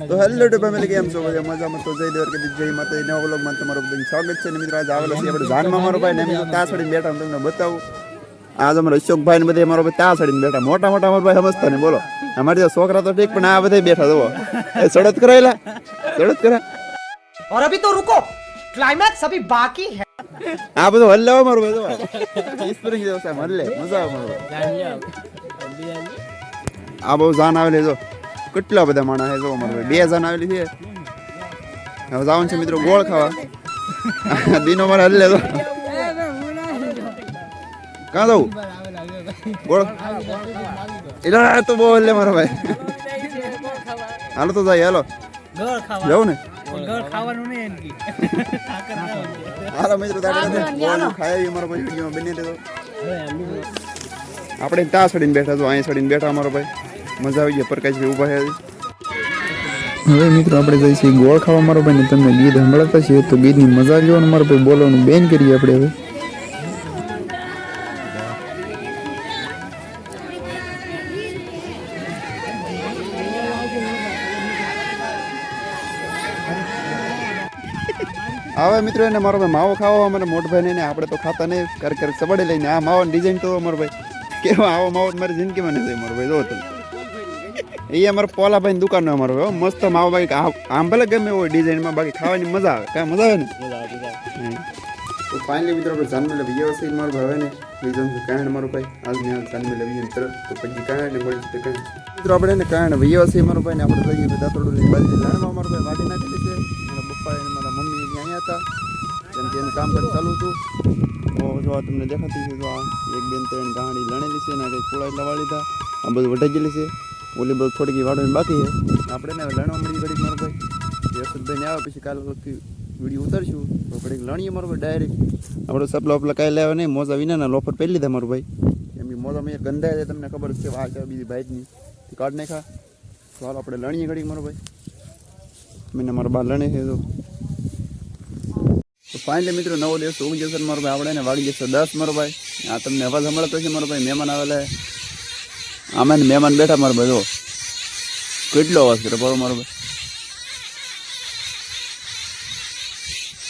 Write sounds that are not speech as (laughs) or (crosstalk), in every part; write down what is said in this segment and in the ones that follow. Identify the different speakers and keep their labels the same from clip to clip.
Speaker 1: તો hello two family કેમ છો બધા? મજામાં તો જય દેવર કે જય માતા નવા વ્લોગમાં તમારું બધું સ્વાગત છે. મિત્રો આજે આવેલો છે આપણે જાનમાં મારો ભાઈ ને મિત્રો ત્યાં સડીને બેઠા તમને બતાવું. આજ અમારા અશોકભાઈ ને બધા મારો ભાઈ ત્યાં સડીને બેઠા. મોટા મોટા અમારા ભાઈ સમજતા ને બોલો. અમારે જો છોકરા તો ઠીક પણ આ બધા બેઠા જુઓ. એ સડત કરાયેલા. સડત કરા
Speaker 2: ઓર અભી તો રૂકો. ક્લાઇમેક્સ અભી બાકી હે.
Speaker 1: આ બધું હલ્લે મારું બધું. સ્પ્રિંગ જેવો સાહેબ હલ્લે. મજા આવે મારું આ બહુ જાન આવે લેજો કેટલા બધા માણસ છે જો મારો ભાઈ? બે જાન આવેલી છે. હવે જવાનું છે મિત્રો ગોળ ખાવા. (laughs) દિનો મારે હલ્લે તો કાં જવું? ગોળ? એટલે તો બહુ હલ્લે મારા ભાઈ. હાલો તો જાય, હાલો. જવું ને? હાલો મિત્રો તારે ગોળ ખાય મારો ભાઈ બની દેતો આપણે ત્યાં સડીને બેઠા છો, અહીં સડીને બેઠા અમારો ભાઈ. મજા આવી ગઈ પ્રકાશભાઈ ઊભા છે. હવે મિત્રો આપણે જઈએ છીએ ગોળ ખાવા. મારો ભાઈ ને તમને ગીત સંભળાતા છીએ તો ગીતની મજા લ્યો અને મારો ભાઈ બોલવાનું બેન કરીએ આપણે હવે. હવે મિત્રો એને મારો ભાઈ માવો ખાવો અમારે મોટ ભાઈ ને આપણે તો ખાતા નહીં. કર કર સબડે લઈને આ માવો ડિઝાઇન તો અમારો ભાઈ. કેવા આવો માવો મારી જિંદગીમાં નથી મારો ભાઈ. જો તમે. એ અમારા પોલા ભાઈ દુકાનનો અમારો ભાઈ મસ્ત માવો બાકી આ- આમ ભલે ગમે હોય ડિઝાઇનમાં બાકી ખાવાની મજા આવે. કાંઈ મજા આવે ને? હમ. તો ફાઇનલી મિત્રો આપણે જાનમેલે વ્યવસાય મારો ભાઈ ને. બીજો કારણ મારું ભાઈ. આજની હાલ જાનમેલે વિજય તરત. તો પછી કારણ ને મળી શકે મિત્રો આપણે એને કાંડ વ્યવસાય મારું ભાઈ ને આપણે જઈએ બધા થોડું લઈને બાજુ જાણવા મારું ભાઈ વાટી નાખેલી છે. મારા પપ્પા અને મારા મમ્મી અહીંયા હતા. કેમ કે એનું કામ કરી ચાલુ હતું. તો જો આ તમને દેખાતી છે તો આ એક બેન ત્રણ ગાડી લણેલી છે ને કંઈક પોળા એટલા વાળી હતા આ બધું વટાઈ ગયેલી છે. ઓલી બધું થોડીક વાળવાની બાકી છે. આપણે ને લણવા મળી ઘડીક મારો ભાઈ. યશોદભાઈ ને આવે પછી કાલ વખતે વીડિયો ઉતારશું. તો ઘડીક લણીએ મારો ભાઈ ડાયરેક્ટ આપણે સપલા વપલા કાંઈ લેવા નહીં મોજા વિનાના લોફર પહેરી લીધા મારો ભાઈ. એમ કે મોજા મેં ગંધાય છે તમને ખબર છે આ છે બીજી બાઇકની કાઢ નાખા. તો હાલ આપણે લણીએ ઘડીક મારો ભાઈ. મને મારા બા લણે છે તો. તો ફાઇનલી મિત્રો નવો દિવસ ઉગી જશે મારો ભાઈ આપણે એને વાગી જશે દસ મારો ભાઈ. આ તમને અવાજ સંભળાતો છે મારો ભાઈ મહેમાન આવેલા અમે મહેમાન બેઠા મારે બધો કેટલો અવાજ કરે બરો મારો ભાઈ.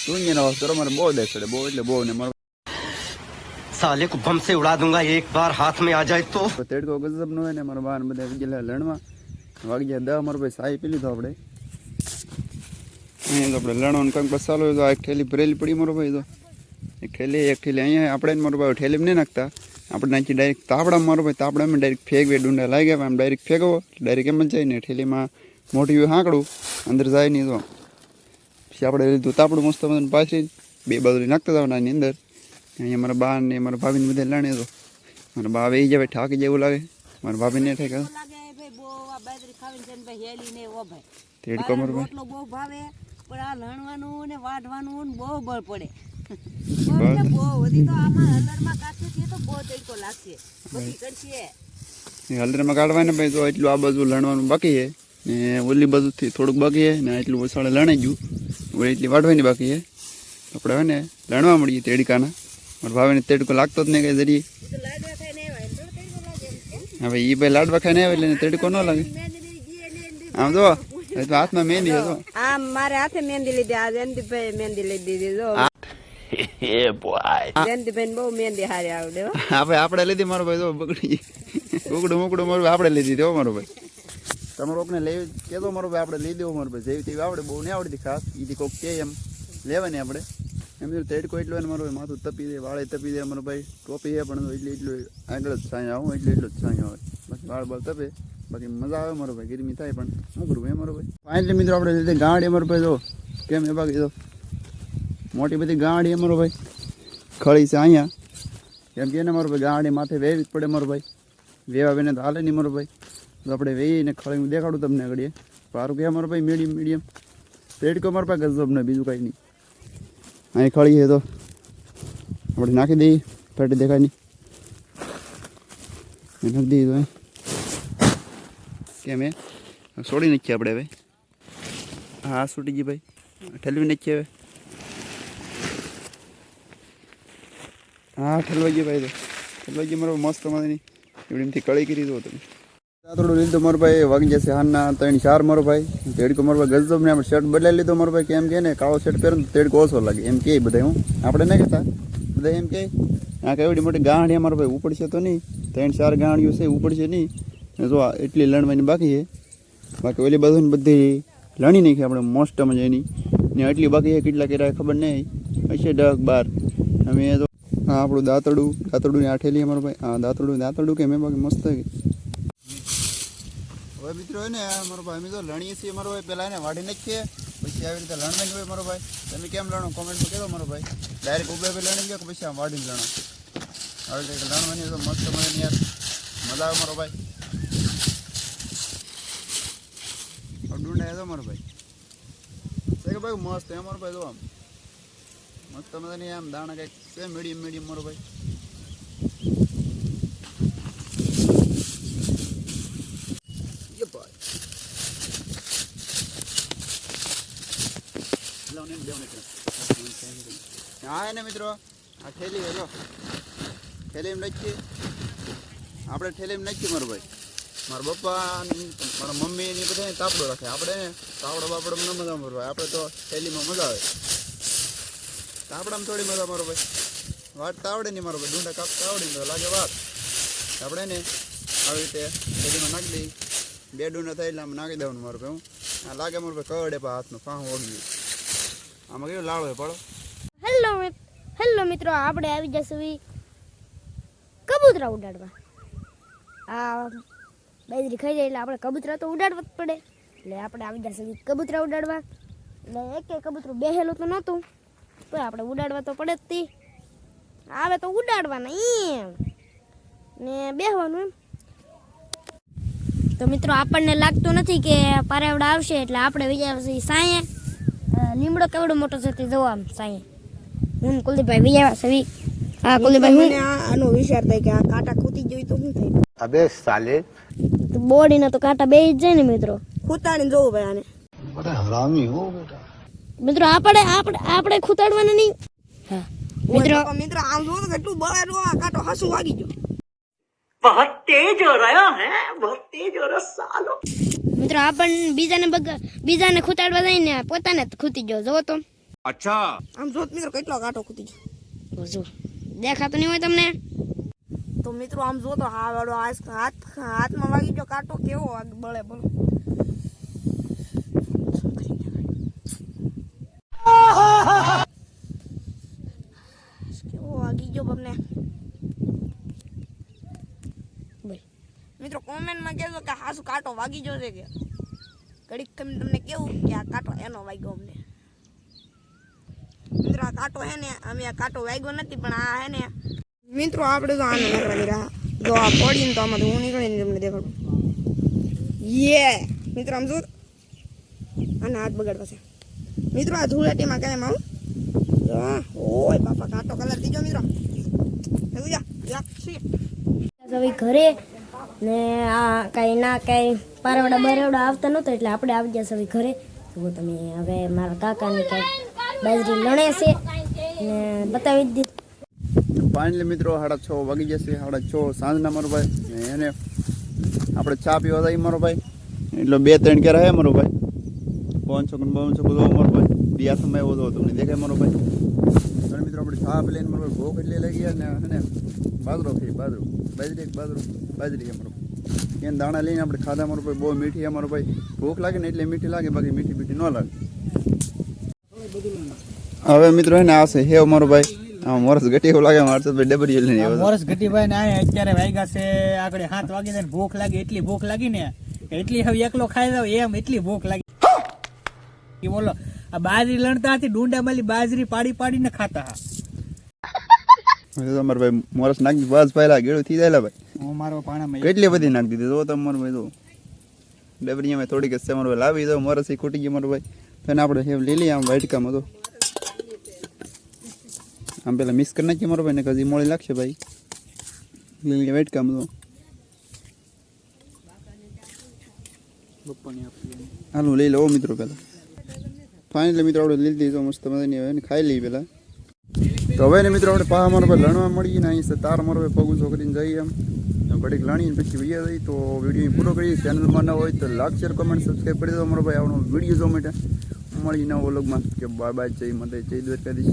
Speaker 1: તું એનો અવાજ કરો મારે બહુ દેખાડે બહુ એટલે બહુ ને મારો
Speaker 3: સાલે કો ભમસે સે ઉડા દુંગા એક બાર હાથ મે આ જાય
Speaker 1: તો તેડકો ગજબ નો હોય ને મારા બાર બધા ગેલા લણવા. વાગી ગયા દહ મારો ભાઈ સાઈ પી લીધો આપણે. અહીંયા તો આપણે લણવાનું કંઈક બસ ચાલુ તો આ એક થેલી ભરેલી પડી મારો ભાઈ તો ઠેલી એક ઠેલી અહીંયા આપણે જ મારું ભાઈ ઠેલી નહીં નાખતા. આપણે નાખી ડાયરેક્ટ તાપડા મારો ભાઈ તાપડામાં ડાયરેક્ટ ફેંકવે ડુંડા લાગી ગયા આમ ડાયરેક્ટ ફેંકવો ડાયરેક્ટ એમ જ જાય ને ઠેલીમાં મોટી હોય હાંકડું અંદર જાય નહીં તો. પછી આપણે લીધું તાપડું મસ્ત મજાનું પાછી બે બાજુ નાખતા હતા એની અંદર. અહીંયા મારા બા ને મારા ભાભીને બધા લાણે તો. મારા બા આવી જાય ઠાકી જેવું લાગે. મારા ભાભીને ઠેકા
Speaker 4: લાગે ભાઈ બહુ આ બાજરી ખાવીને છે ને ભાઈ હેલી ને ઓ ભાઈ.
Speaker 1: તેડકો મારો ભાઈ.
Speaker 4: બહુ ભાવે પણ આ લણવાનું ને વાઢવાનું બહુ બળ પડે.
Speaker 1: હળદરમાં કાઢવાને ભાઈ તો એટલું આ બાજુ લણવાનું બાકી છે. ને ઓલી બાજુથી થોડુંક બાકી છે ને એટલું વસાડે લણાઈ ગયું. હવે એટલી વાઢવાની બાકી છે. આપણે હવે ને લણવા મળીએ તેડકાના. મારા ભાવે તેડકો લાગતો જ નહીં કઈ જરીએ. હવે એ ભાઈ લાડવા ખાઈને આવે એટલે તેડકો ન લાગે. આમ જો હાથમાં મહેંદી
Speaker 4: આમ મારે હાથે મહેંદી લીધી આ જયંતિભાઈ મહેંદી લઈ દીધી જો. (laughs) જયંતિભાઈ બહુ મહેંદી હારી આવડે (laughs)
Speaker 1: આપણે આપણે લીધી મારો ભાઈ તો બગડી ઉકડું મુકડું મારું આપણે લીધી હો મારો ભાઈ. તમારો ને લઈ કહેતો મારો ભાઈ આપણે લઈ દેવો મારો ભાઈ. જેવી તેવી આવડે બહુ નહીં આવડતી ખાસ. એથી કોક કે એમ. લેવાની આપણે. એમ જો તેડકો એટલો એને મારો ભાઈ માથું તપી દે વાળે તપી દે મારો ભાઈ. ટોપી એ પણ એટલી એટલું આગળ જ છાંય આવું એટલે એટલો જ છાંય આવે. બાકી વાળ બાળ તપે. બાકી મજા આવે મારો ભાઈ ગરમી થાય પણ. શું કરવું એ મારો ભાઈ? ફાઇનલી મિત્રો આપણે લીધે ગાડી મારો ભાઈ જો. કેમ એ બાકી તો મોટી બધી ગાડી અમારો ભાઈ. ખળી છે અહીંયા. કેમ કે એને મારો ભાઈ, ગાડી માથે વેવી જ પડે મારો ભાઈ. વેવા વેને તો હાલે નહીં મારો ભાઈ. તો આપણે વેઈને ખળી હું દેખાડું તમને આગળ સારું કે મારો ભાઈ મીડિયમ મીડિયમ પેટકો મારો પાસે ગજબ ને બીજું કાંઈ નહીં. અહીં ખળી છે તો. આપણે નાખી દઈએ. પેટ દેખાય નહીં. નાખી દઈએ તો. કેમ એ? છોડી નાખીએ આપણે હવે. હા છૂટી ગઈ ભાઈ. ઠલવી નાખીએ હવે. હા ઠલવાઈ ગયો ભાઈ તો. ઠલવાઈ ગયો મારો મસ્ત મજાની એવડીમથી કળી કરી દો તમે થોડું લીધું મારો ભાઈ, વાગી જશે હાનના ત્રણ ચાર મારો ભાઈ. તેડકો મારો ભાઈ ગજબ ને આપણે શર્ટ બદલાઈ લીધો મારો ભાઈ, કેમ કે ને કાળો શર્ટ પહેરો ને તેડકો ઓછો લાગે. એમ કે બધા હું. આપણે નહીં કહેતા. બધા એમ કે, આ કેવડી મોટી ગાંઠ મારો ભાઈ ઉપડશે તો નહીં. ત્રણ ચાર ગાંઠિયું છે, ઉપડશે નહીં. જો એટલી લણવાની બાકી છે. બાકી ઓલી બધું બધી લણી નાખી આપણે મોસ્ટમાં એની. ને એટલી બાકી છે, કેટલા કર્યા ખબર નહીં. હશે ડગ બાર. અમે તો આ આપણું દાંતડું દાંતડું આઠેલી અમારું ભાઈ. હા દાંતડું દાંતડું કે મેં બાકી મસ્ત હવે મિત્રો હોય ને આ ભાઈ, અમે તો લણીએ છીએ અમારો ભાઈ. પહેલાં એને વાઢી નાખીએ, પછી આવી રીતે લણવાની હોય મારો ભાઈ. તમે કેમ લણો? કોમેન્ટમાં કહેજો મારો ભાઈ. ડાયરેક્ટ ઉભે ઉભે લણી ગયો પછી આમ વાઢીને લણો? આવી રીતે લણવાની તો મસ્ત મજાની યાર મજા આવે મારો ભાઈ. ડુંડા એ તો મારો ભાઈ. કે ભાઈ, મસ્ત એ મારો ભાઈ તો આમ. મસ્ત મજાની આમ દાણા કંઈક છે. મીડિયમ મીડિયમ મારો ભાઈ. હા, એને મિત્રો, આ થેલી જો. થેલીમાં આપણે થેલીમાં નાખીએ, મારો મારા પપ્પા મારા મમ્મી ને બધા તાપડો રાખે. આપણે તાવડો બાપડો ન મજા મારો ભાઈ. આપણે તો થેલીમાં મજા આવે. તાપડામાં થોડી મજા મારો ભાઈ. વાટતા આવડે નહીં મારો ડુંડા કાપતા આવડે તો લાગે વાત. આપણે ને આવી રીતે થેલીમાં નાખી દઈ. બે ડુંડા થાય એટલે આમ નાખી દેવાનું મારું ભાઈ, હું. આ લાગે મારું ભાઈ કવડે પા હાથનું પાહું ઓગી આમાં કેવું લાળ પડો.
Speaker 5: હેલો હેલો મિત્રો, આપણે આવી જશું કબૂતરા ઉડાડવા. આ બાજરી ખાઈ જાય એટલે આપણે કબૂતરા તો ઉડાડવા જ પડે. એટલે આપણે આવી જશું કબૂતરા ઉડાડવા. એટલે એક કબૂતરું બેહેલું તો નહોતું તો આપણે ઉડાડવા તો પડે જ તી. આવે તો ઉડાડવાના એમ. ને બેહવાનું એમ. તો મિત્રો આપણને લાગતું નથી કે પારેવડા આવશે એટલે આપણે વિજયાભાઈ સાંયે લીમડો કેવડો મોટો છે તે જોવા સાંયે. હું કુલદીપભાઈ વિજયાભાઈ હા કુલદીપભાઈ હું
Speaker 4: આનો વિચાર થાય કે આ કાંટા ખૂતી જોઈ તો શું થાય?
Speaker 3: અબે સાલે.
Speaker 5: બોડીના તો કાંટા બે જ જાય ને મિત્રો.
Speaker 4: ખૂતાડીને જોવું ભાઈ આને. બધા હરામી હો બેટા.
Speaker 5: મિત્રો આપણે આપણે આપણે ખૂતાડવાના નહીં. હા. મિત્રો.
Speaker 4: મિત્રો આમ જો તો કેટલું બળે રો આ કાટો હાસુ વાગી ગયો.
Speaker 5: મિત્રો આપણને બીજાને બગ બીજાને ખૂતાડવા જઈને પોતાને ખૂતી ગયો જો તો.
Speaker 4: આમ જો મિત્રો કેટલો કાંટો ખૂતી ગયો.
Speaker 5: જો દેખાતો નહીં હોય તમને?
Speaker 4: તો મિત્રો આમ જો તો હા વાળો હાથ હાથ હાથમાં વાગી ગયો કાંટો કેવો બળે બળે. વાગી ગયો તમને મિત્રો કોમેન્ટમાં કહેજો કે હાસુ કાંટો વાગી ગયો છે કે ઘડીક તમે તમને કેવું કે આ કાંટો એનો વાગ્યો અમને મિત્રો આ કાંટો હે ને અમે આ કાંટો વાગ્યો નથી પણ આ હે ને મિત્રો આપણે તો આને નીકળવાની રાહ જો આ પડીને તો આમાંથી હું નીકળીને તમને દેખાડું યે મિત્રો આમ જો આના હાથ બગાડવા છે મિત્રો આ ધૂળેટીમાં કાંઈ આવું ઓય બાપા કાંટો કલર થઈ ગયો મિત્રો જા જા સી
Speaker 5: હવે ઘરે ને આ કાંઈ ના કાંઈ પારવડા બરવડા આવતા નહોતા એટલે આપણે આવી ગયા હવે ઘરે. જુઓ તમે હવે મારા કાકાને કાંઈક બાજરી લણે છે ને બતાવી જ દીધું.
Speaker 1: ફાઇનલી મિત્રો સાડા છ વાગી જશે સાડા છ સાંજના મારો ભાઈ. ને એને આપણે ચા પીવા જાય મારો ભાઈ. એટલે બે ત્રણ કે રહે મારો ભાઈ. પાંચસો કે છો બધો મારો ભાઈ. બીજા સમય એવો હતો તમને દેખાય મારો ભાઈ? આપણે ચા લઈને મને ભોગ એટલે લઈ ગયા ને અને બાજરો ખાઈ બાજરો. બાજરી બાજરો બાજરી અમારો. એને દાણા લઈને આપણે ખાધા મારો ભાઈ બહુ મીઠી અમારો ભાઈ ભૂખ લાગે ને એટલે મીઠી લાગે બાકી મીઠી મીઠી ન લાગે. હવે મિત્રો એને આ છે હેવ મારો ભાઈ. હા મોરસ ગટી એવું લાગે મારતો ભાઈ ડબરી લઈને આવ્યો
Speaker 2: મોરસ ગટીભાઈ ને આયા અત્યારે વાગ્યા છે આગળ હાથ વાગી ને ભૂખ લાગી એટલી ભૂખ લાગી ને એટલી હવે એકલો ખાઈ જાવ એમ એટલી ભૂખ લાગી. કે બોલો આ બાજરી લણતા હતી ડુંડા માલી બાજરી પાડી પાડીને ખાતા હા.
Speaker 1: હવે તો અમારે ભાઈ મોરસ નાખી બસ પહેલા ગેડું થઈ જાય ભાઈ.
Speaker 2: હું મારો પાણામાં
Speaker 1: કેટલી બધી નાખી દીધી જો તમારો ભાઈ તો ડબરી અમે થોડીક છે મારો ભાઈ લાવી દો મોરસ એ ખૂટી ગઈ મારો ભાઈ. તો એને આપણે હેવ લઈ લઈએ આમ વાટકામાં તો આમ પેલા મિક્સ કરી નાખીએ મારો ભાઈ ને કદી મોડી લાગશે ભાઈ. લઈ લઈએ વાટકામાં તો હાલો લઈ લો મિત્રો પેલા. ફાઇનલી મિત્રો આપણે લીધી દીધો મસ્ત મજાની હવે ને ખાઈ લઈએ પેલા. તો હવે ને મિત્રો, આપણે પા મારો પર લણવા મળીએ ને અહીં તાર મારો ભાઈ પગું છોકરીને જઈએ એમ. ઘડીક લણીને પછી વૈયા થઈ તો વીડિયો પૂરો કરીએ. ચેનલમાં ન હોય તો લાઈક શેર કમેન્ટ સબસ્ક્રાઈબ કરી દો અમારો ભાઈ. આપણો વીડિયો જો માટે. મળી નવો વ્લોગમાં કે બાય બાય, જય માતા જય દ્વારકાધીશ.